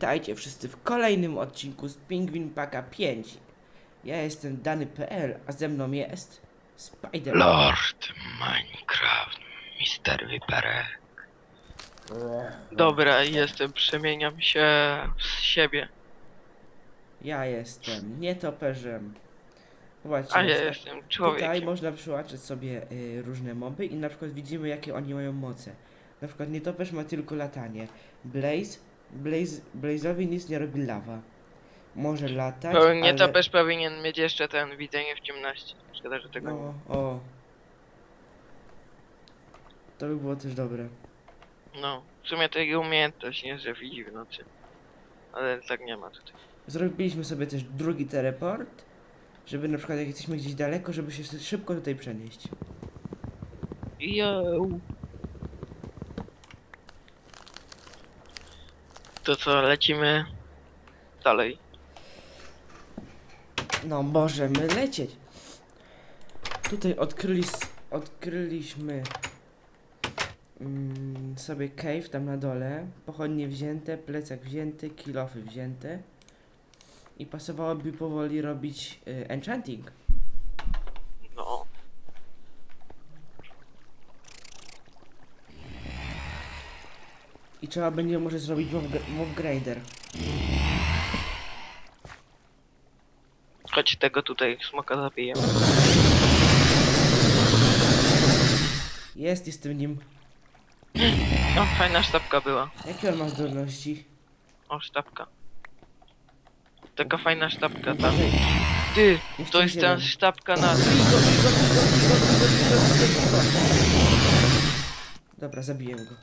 witajcie wszyscy w kolejnym odcinku z Pingwin Paka 5. Ja jestem Dany.pl, a ze mną jest Spider. Lord Minecraft, Mister Viperek. Dobra, jestem, przemieniam się z siebie. Ja jestem nietoperzem. Zobaczcie, A ja jestem tutaj człowiekiem. można przyłączyć sobie y, różne moby i na przykład widzimy jakie oni mają moce. Na przykład nietoperz ma tylko latanie. Blaze, Blaze, Blaze'owi nic nie robi lawa. Może latać, To nie ale... to też powinien mieć jeszcze ten widzenie w ciemności. Szkoda, że tego nie No, o. To by było też dobre. No, w sumie to jego umiejętność, nie, że widzi w nocy. Ale tak nie ma tutaj. Zrobiliśmy sobie też drugi teleport, żeby na przykład jak jesteśmy gdzieś daleko, żeby się szybko tutaj przenieść. Yo. To co, lecimy dalej. No możemy lecieć. Tutaj odkryli, odkryliśmy mm, sobie cave tam na dole. Pochodnie wzięte, plecak wzięty, kilofy wzięte. I pasowałoby powoli robić y, enchanting. Trzeba będzie może zrobić mob, grader. Chodź tego tutaj smoka zabijemy. Jest, jestem nim. No, fajna sztabka była. Jakie on ma zdolności? O, sztabka. Taka fajna sztabka tam. Ty, Jeszcze to jest ta sztabka na... Dobra, zabiję go.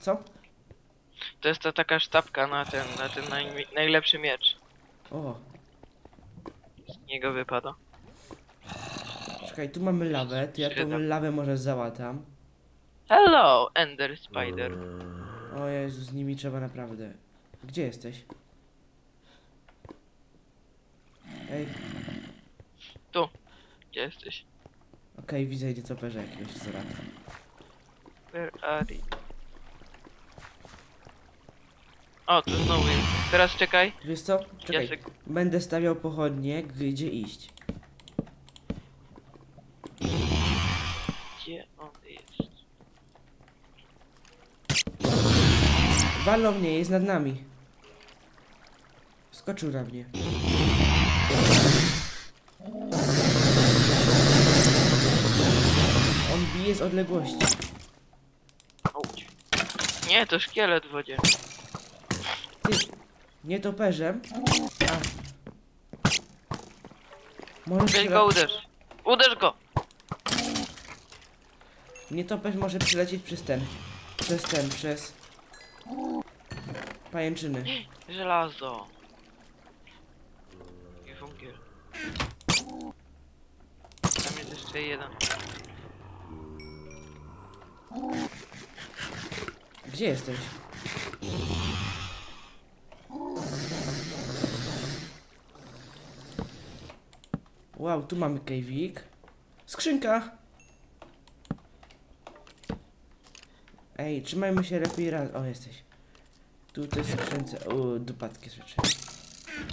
Co? To jest ta taka sztabka na ten, na ten naj, najlepszy miecz. O, Z niego wypada. czekaj, tu mamy lawę, to ja tą lawę może załatam. Hello, Ender Spider. O Jezu, z nimi trzeba naprawdę. Gdzie jesteś? Ej, Gdzie jesteś? okej, widzę nietoperza jakiegoś zarata. Where are you? O, to znowu jest. Teraz czekaj. Wiesz co? Czekaj, Jacek. będę stawiał pochodnie, gdzie iść. Gdzie on jest? Walą mnie, jest nad nami. Skoczył na mnie. On bije z odległości. Nie, to szkielet w wodzie. Ty, nietoperzem. A. Możesz Weź go uderz. Uderz go! Nietoperz może przylecieć przez ten. Przez ten, przez... Pajęczyny. Żelazo. I wągiel. Tam jest jeszcze jeden. Gdzie jesteś? Wow, tu mamy kejwik. Skrzynka! Ej, trzymajmy się lepiej raz. O, jesteś. Tu to jest skrzynce. O, dupadkie rzeczy.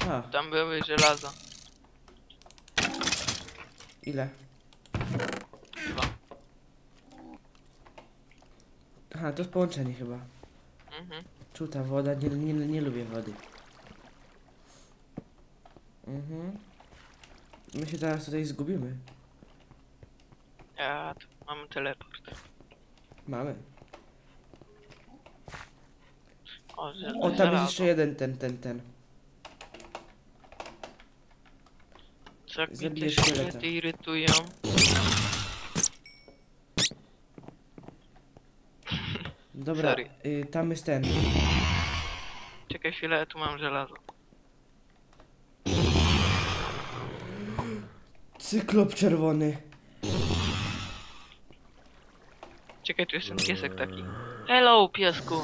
A, Tam były żelaza. ile? Dwa. Aha, to jest połączenie chyba. Mhm. Czuta woda, nie, nie, nie lubię wody. Mhm. My się teraz tutaj zgubimy. Ja tu mam teleport. Mamy. O, O, tam jest jeszcze jeden, ten, ten, ten. Zabiję te szkieleta. szkielety irytują? Dobra, Sorry. y, tam jest ten. Czekaj chwilę, ja tu mam żelazo. Cyklop czerwony. Czekaj, tu jest ten piesek taki. Hello, piesku!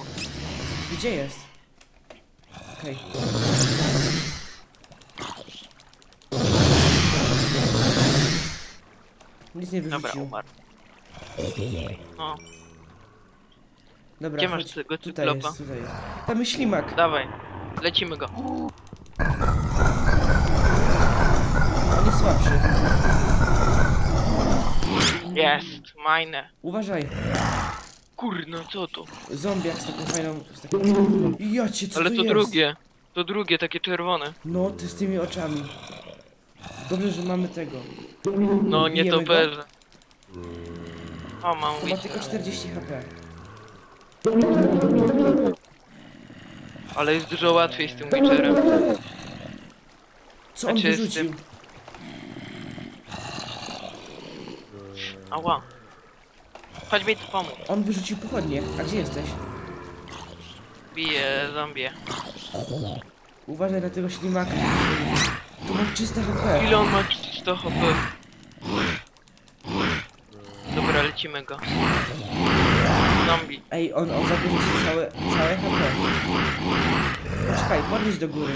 Gdzie jest? Okej. Nic nie Dobra, wyrzucił. umarł. No, Dobra, Gdzie masz chodź. tego Tutaj cyklopa? jest, tutaj jest. Tam jest ślimak. dawaj. Lecimy go. Jest słabszy. Jest, majne. Uważaj. Kurno, co to? Zombiak z taką fajną... Z taką... Jacie, co Ale to to jest? drugie. To drugie, takie czerwone. No, ty z tymi oczami. Dobrze, że mamy tego. No, nie Bijemy to go? berze. O, mam tylko 40 HP. Ale jest dużo łatwiej z tym Witcherem. Co on Znaczy, z wyrzucił? tym- Ała. Chodź mi tu pomóc. On wyrzucił pochodnie. A gdzie jesteś? Bije zombie. Uważaj na tego ślimaka. Tu ma 300 HP. Ile on ma 100 HP? Dobra, lecimy go. Zombie. Ej, on, on zabierze ci całe, całe HP. Czekaj, podnieś do góry.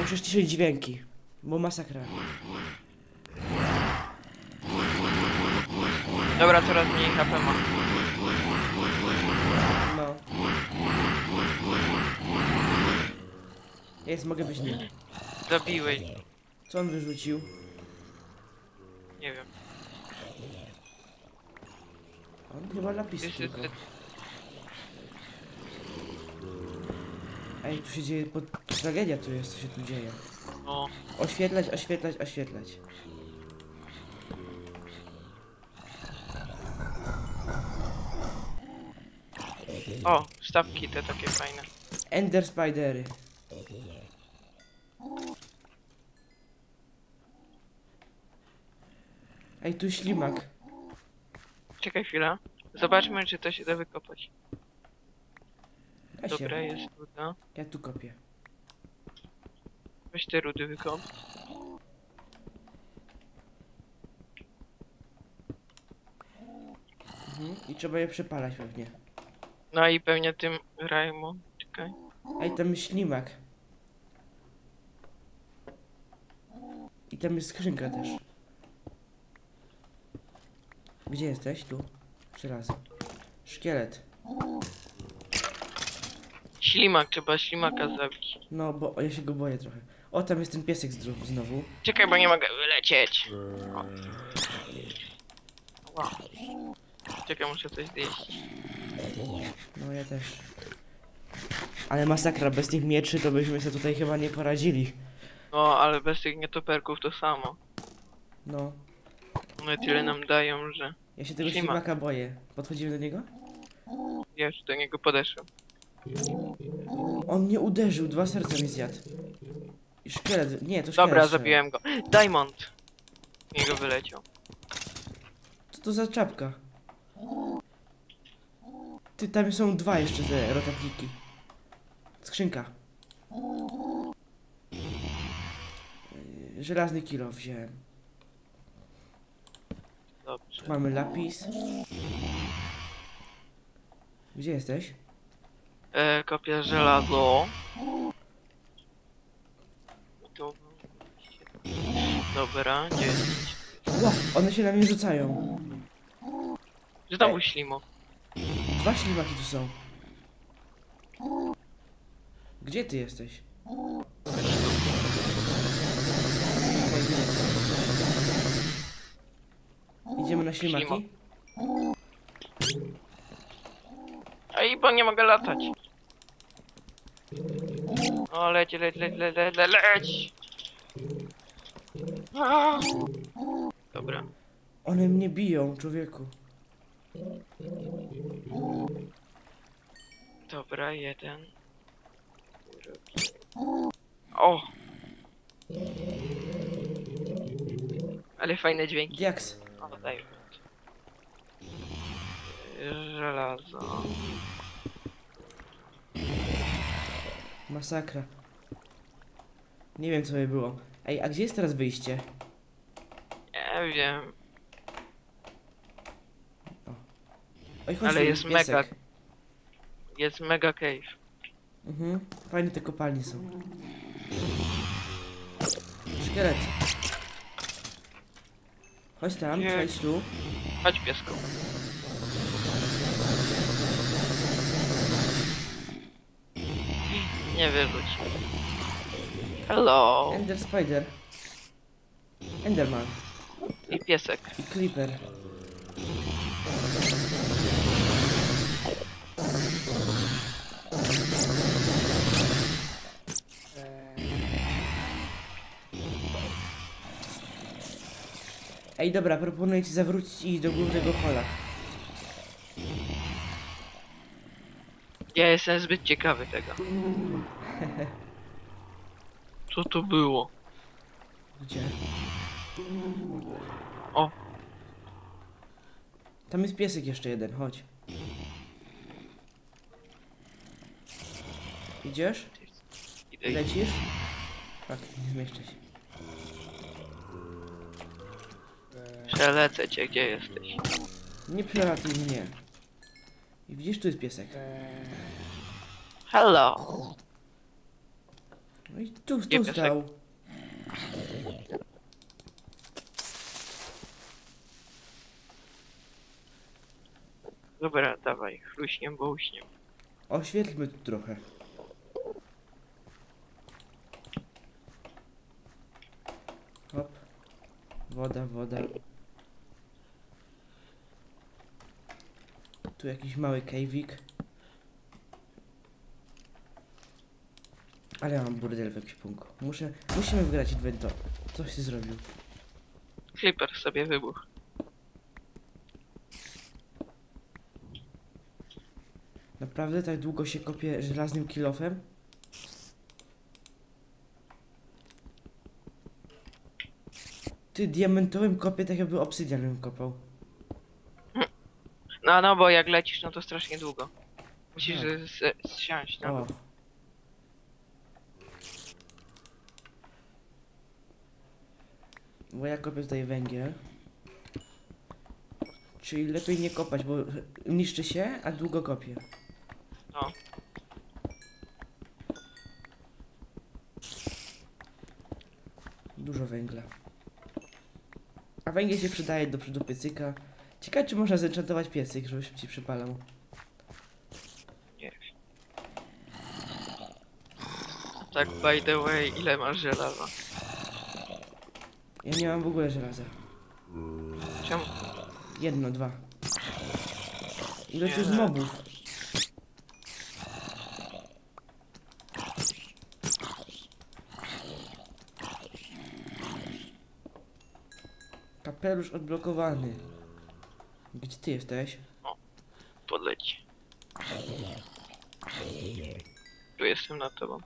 Muszę ściszyć dźwięki. Bo masakra. Dobra, coraz mniej HP ma. No. Jest, mogę być nim. Zabiłeś. Co on wyrzucił? Nie wiem. On chyba lapis Jest, tylko. Ej, tu się dzieje... Pod... Tragedia tu jest, co się tu dzieje. o, Oświetlać, oświetlać, oświetlać. O, sztabki te takie fajne. Ender Spidery. Ej, tu ślimak. Czekaj chwilę. Zobaczmy, czy to się da wykopać. Się. Dobra, jest ruda. Ja tu kopię. Weź te rudy wykop. Mhm. I trzeba je przepalać pewnie. No i pewnie tym Rajmu. Czekaj. Ej, tam jest ślimak. I tam jest skrzynka też. Gdzie jesteś? Tu. Żelazo. Szkielet. Ślimak, trzeba ślimaka zabić. No, bo ja się go boję trochę. O, tam jest ten piesek znowu. Czekaj, bo nie mogę wylecieć. O. Wow. Czekaj, muszę coś zjeść. No, ja też. Ale masakra, bez tych mieczy to byśmy sobie tutaj chyba nie poradzili. No, ale bez tych nietoperków to samo. No. One tyle nam dają, że Ja się tego Ślimak. ślimaka boję. Podchodzimy do niego? ja już do niego podeszłem. On mnie uderzył, dwa serca mi zjadł. I szkielet, nie, to szkielet. Dobra, strzela. zabiłem go. Diamond! Z niego wyleciał. Co to za czapka? Ty, tam są dwa jeszcze te rotatniki. Skrzynka. Yy, Żelazny kilo wziąłem. Dobrze. Mamy lapis. Gdzie jesteś? E, kopię żelazo. Dobra, gdzie jest? Ła, one się na mnie rzucają. Znowu ślimo. Dwa ślimaki tu są. Gdzie ty jesteś? Idziemy na ślimaki? Ej, bo nie mogę latać. O, leć, leć, leć, leć, leć, leć, leć! A! Dobra. One mnie biją, człowieku. Dobra, jeden. Drugi. O! Ale fajne dźwięki. Diaks. O, daj. Żelazo. Masakra. Nie wiem co by było. Ej, a gdzie jest teraz wyjście? Nie wiem. Oj, chodź Ale tu, jest piesek. mega. Jest mega cave. Mhm. Fajne te kopalnie są. Szkielet. Chodź tam, Nie. chodź tu. Chodź piesku. Nie wyrzuć. Hello. Ender Spider. Enderman. I piesek. I Creeper. Ej, dobra, proponuję ci zawrócić i iść do głównego hola. Ja jestem zbyt ciekawy tego. Co to było? Gdzie? O. Tam jest piesek jeszcze jeden, chodź. Idziesz? Idę, idę. Lecisz? Tak, nie zmieszczę się. Przelecę cię, gdzie jesteś? Nie przelatuj mnie. I widzisz, tu jest piesek. Hello. No i tu, tu piesek? stał. Dobra, dawaj, chluśniem, bo uśniem. Oświetlmy tu trochę. Hop. Woda, woda. Tu jakiś mały kejwik. Ale ja mam burdel w ekwipunku. Muszę, musimy wygrać Invento. Coś ty zrobił. Clipper sobie wybuchł. Naprawdę tak długo się kopie żelaznym kilofem? Ty diamentowym kopie tak jakby obsydianem kopał. No, no, bo jak lecisz, no to strasznie długo. Musisz z- z- zsiąść na O. dół. Bo ja kopię tutaj węgiel. Czyli lepiej nie kopać, bo niszczy się, a długo kopie. No. Dużo węgla. A węgiel się przydaje do przodu piecyka. Ciekawe, czy można zenchantować piecyk, żeby szybciej przypalał. Nie. Tak, by the way, ile masz żelaza? Ja nie mam w ogóle żelaza. Czemu? Jedno, dwa. Ile tu Nie. mobów? Kapelusz odblokowany. Gdzie ty jesteś? Podleci. Tu jestem nad tobą.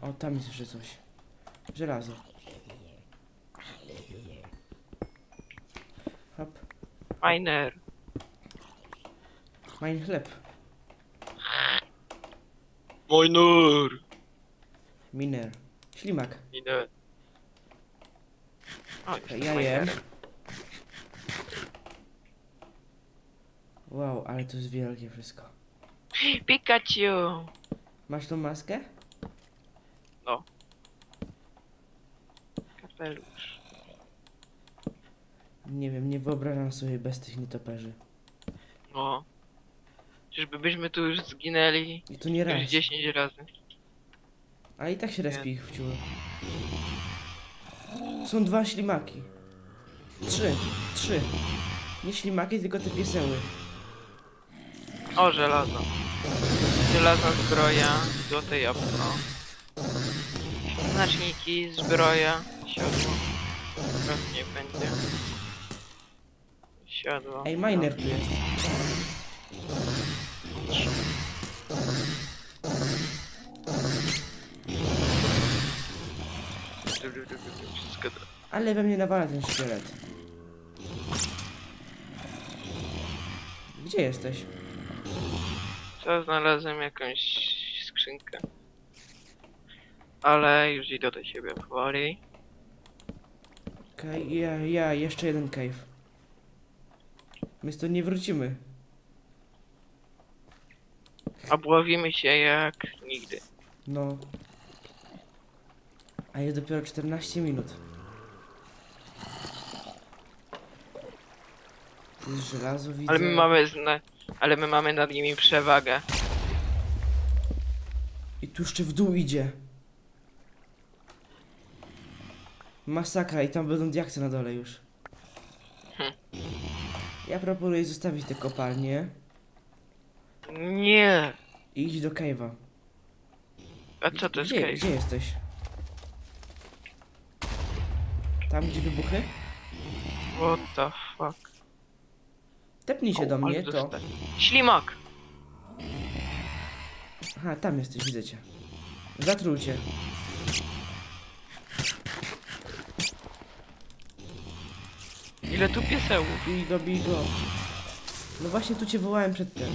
O, tam jest jeszcze coś. Żelazo. Hop. Miner. Main chleb. Miner. Miner. Ślimak. Miner. O, ja jem. minerem. Wow, ale to jest wielkie wszystko. Pikachu! Masz tą maskę? Kapelusz. Nie wiem, nie wyobrażam sobie bez tych nietoperzy. No. Czyżby byśmy tu już zginęli I to nie raz. już 10 razy. A i tak się respi ich wciął. Są dwa ślimaki. Trzy. Trzy. Nie ślimaki, tylko te pieseły. O, żelazo. Żelazna zbroja, złote jabłko. Znaczniki, zbroja, siodło. Teraz nie będzie. Siodło. Ej, miner tu jest. Wszystko. Ale we mnie nawala ten szkielet. Gdzie jesteś? Co, znalazłem jakąś skrzynkę. Ale już idę do ciebie powoli. Okej, ja, ja, jeszcze jeden cave. My stąd nie wrócimy. Obłowimy się jak nigdy. No. A jest dopiero 14 minut. Tu jest żelazo, widzę. Ale my mamy zna... Ale my mamy nad nimi przewagę. Tu jeszcze w dół idzie. Masakra i tam będą diaksy na dole już. Hm. Ja proponuję zostawić te kopalnie Nie! i iść do cave'a. A co to jest Gdzie, cave? gdzie jesteś? Tam gdzie wybuchy? What the fuck? Tepnij się do mnie, to... Ślimak! Aha, tam jesteś, widzę cię. Zatrujcie. Ile tu piesełów? Bij go, bij go. No właśnie tu cię wołałem przedtem.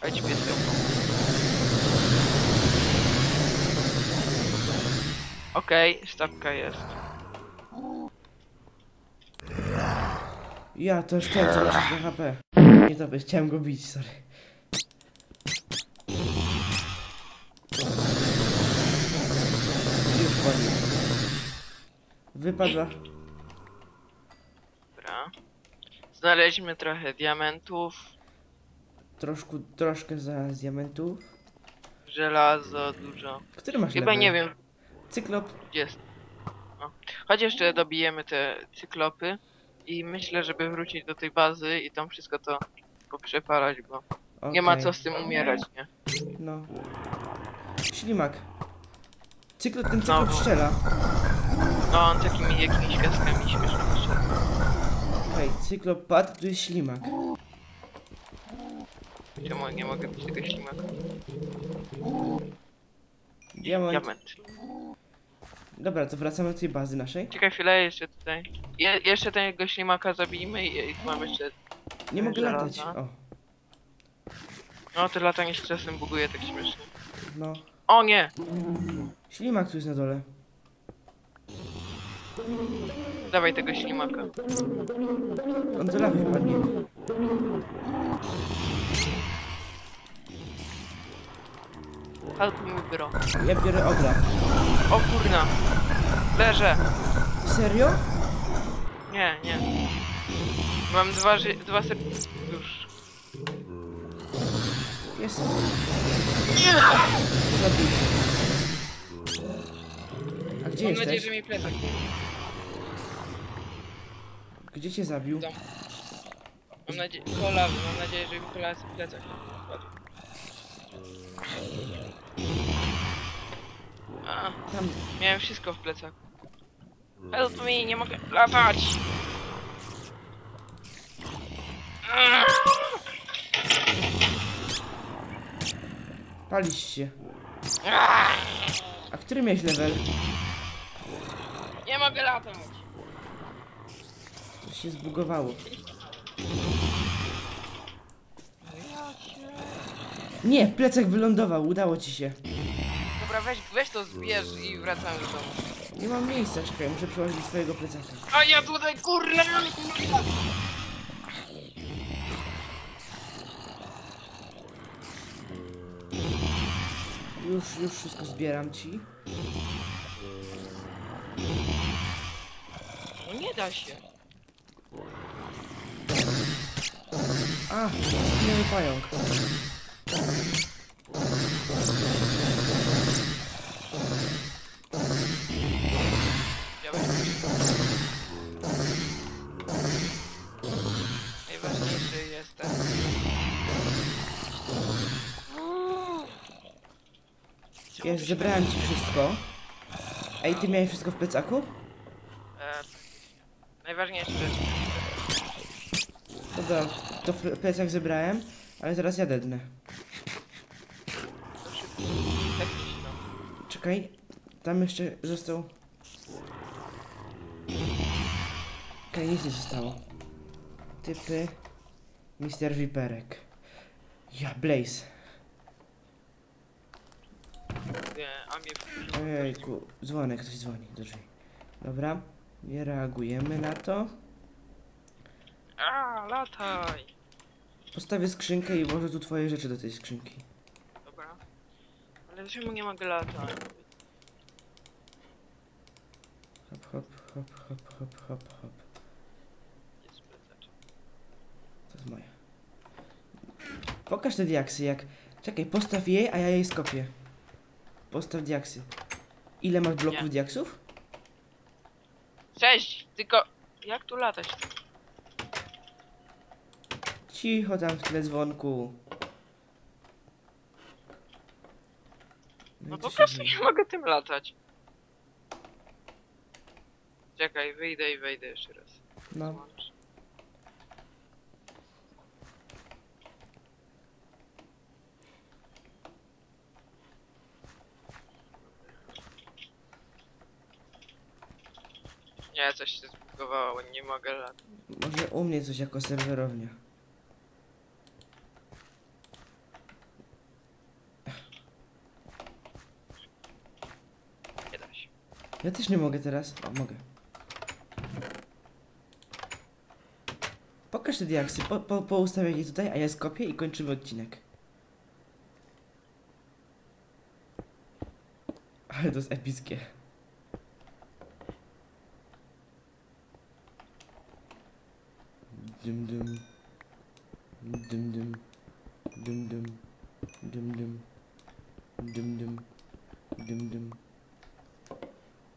A ci piesełko. Okej, stawka jest. Ja, to jest ten, co masz na HP. Nie to chciałem go bić, sorry. Już padł. Wypadła. Dobra. Znaleźliśmy trochę diamentów, Troszkę, troszkę za z diamentów. żelazo dużo. Który masz Chyba level? nie wiem, Cyklop. jest. No. Chodź jeszcze dobijemy te cyklopy i myślę, żeby wrócić do tej bazy i tam wszystko to poprzepalać, bo nie ma Okej. co z tym umierać, nie? No. Ślimak. Cyklop, ten cyklop No. strzela. No on takimi jakimiś piaskami śmiesznymi strzela. Okej, cyklop padł, tu jest ślimak. Czemu nie mogę być tego ślimaka? Diament. Diament. Dobra, to wracamy do tej bazy naszej. Czekaj chwilę, jeszcze tutaj. Je, jeszcze tego ślimaka zabijmy i, i tu mam jeszcze... Nie mogę Żelaza. latać. O, No to latanie z czasem buguje tak śmiesznie. no. O nie! Ślimak tu jest na dole. Dawaj tego ślimaka. On do lawy wpadnie. Me bro. Ja biorę obra. O kurna! Leżę! Serio? Nie, nie. Mam dwa dwa ser... już. Jest. Nie! Zabił się. A gdzie Mam nadzieję, jesteś? że mi plecak. Gdzie cię zabił? Tam. Mam nadzieję... Kola, mam nadzieję, że mi kola plecak. A, Tam. miałem wszystko w plecaku. Help me, nie mogę latać! Palisz się. A który miałeś level? Nie mogę latać! Coś się zbugowało. Nie, plecak wylądował, udało ci się. Dobra, weź, weź to zbierz i wracamy do domu. Nie mam miejsca, czekaj, muszę przełożyć swojego plecaka. A ja tutaj kurna! Już, już wszystko zbieram ci. No nie da się. A, zginęły pająk. Ja. Jest, zebrałem ci wszystko. Ej, ty miałeś wszystko w plecaku? E, najważniejsza rzecz. Dobra, to plecak zebrałem, ale zaraz ja dednę. To szybko. Tak no. Czekaj, tam jeszcze został... Okej, nic nie zostało. Typy... Mister Viperek. Ja, Blaze. A mnie wkurzył. Ojejku, dzwonek, ktoś dzwoni do drzwi. Dobra, nie reagujemy na to. A, lataj! Postawię skrzynkę i włożę tu twoje rzeczy do tej skrzynki. Dobra. Ale czemu nie mogę latać? Hop, hop, hop, hop, hop, hop. To jest moje. Pokaż te diaksy, jak... Czekaj, postaw je, a ja jej skopię. Postaw diaksy. Ile masz bloków Nie. diaksów? Cześć! Tylko... Jak tu latać? Cicho tam w tle dzwonku. No po się prostu dzieje? nie mogę tym latać. Czekaj, wyjdę i wejdę jeszcze raz. No. Nie, coś się zbugowało, nie mogę latać. Może u mnie coś jako serwerownia. Nie da się. Ja też nie mogę teraz. O, mogę. Pokaż te diaksy, po, po, poustawiaj je tutaj, a ja skopię i kończymy odcinek. Ale to jest epickie. Dum dum. Dum dum. Dum dum. Dum dum. Dum dum. Dum dum.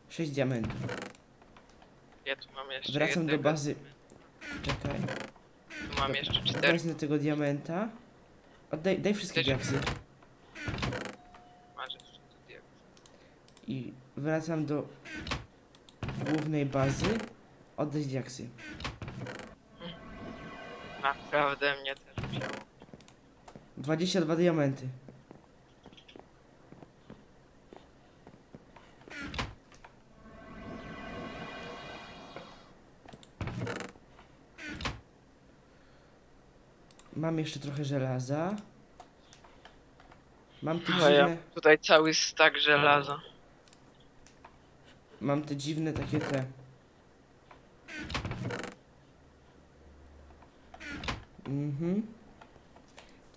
Sześć diamentów. Ja tu mam jeszcze Wracam do bazy. Czekaj. Mam jeszcze cztery. Wezmę tego diamenta. Oddaj, daj wszystkie diaksy. Masz jeszcze I wracam do głównej bazy. Oddać diaksy. Naprawdę mnie też wzięło. 22 diamenty. Mam jeszcze trochę żelaza. Mam te A ja dziwne, tutaj cały stak żelaza. mam te dziwne takie te. Mhm.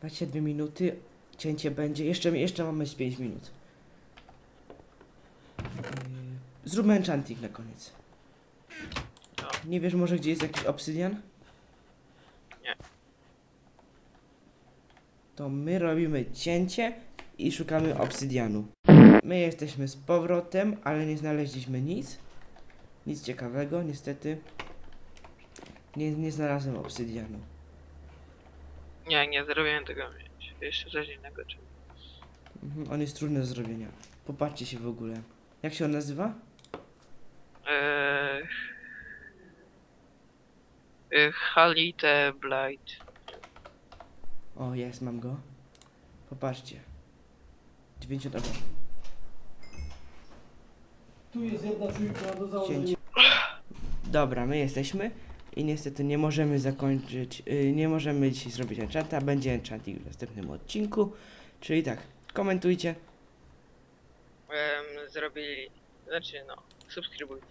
22 minuty. Cięcie będzie. Jeszcze, jeszcze mamy z 5 minut. Yy, Zróbmy enchanting na koniec. No. Nie wiesz może gdzie jest jakiś obsydian? Nie. To my robimy cięcie i szukamy obsydianu. My jesteśmy z powrotem, ale nie znaleźliśmy nic. Nic ciekawego, niestety. Nie, nie znalazłem obsydianu. Nie, nie zrobiłem tego mieć. Jeszcze coś innego czy. Mhm, on jest trudny do zrobienia. Popatrzcie się w ogóle. Jak się on nazywa? Eee... Eee, Halite Blight. O, jest, mam go. Popatrzcie. 98. Tu jest jedna trójka do założenia. Dobra, my jesteśmy i niestety nie możemy zakończyć, yy, nie możemy dzisiaj zrobić enchanta, będzie enchanting w następnym odcinku. Czyli tak, komentujcie, Em, zrobili. Znaczy no, subskrybujcie.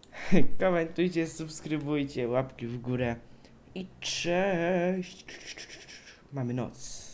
komentujcie, subskrybujcie, łapki w górę i cześć. Mamy noc.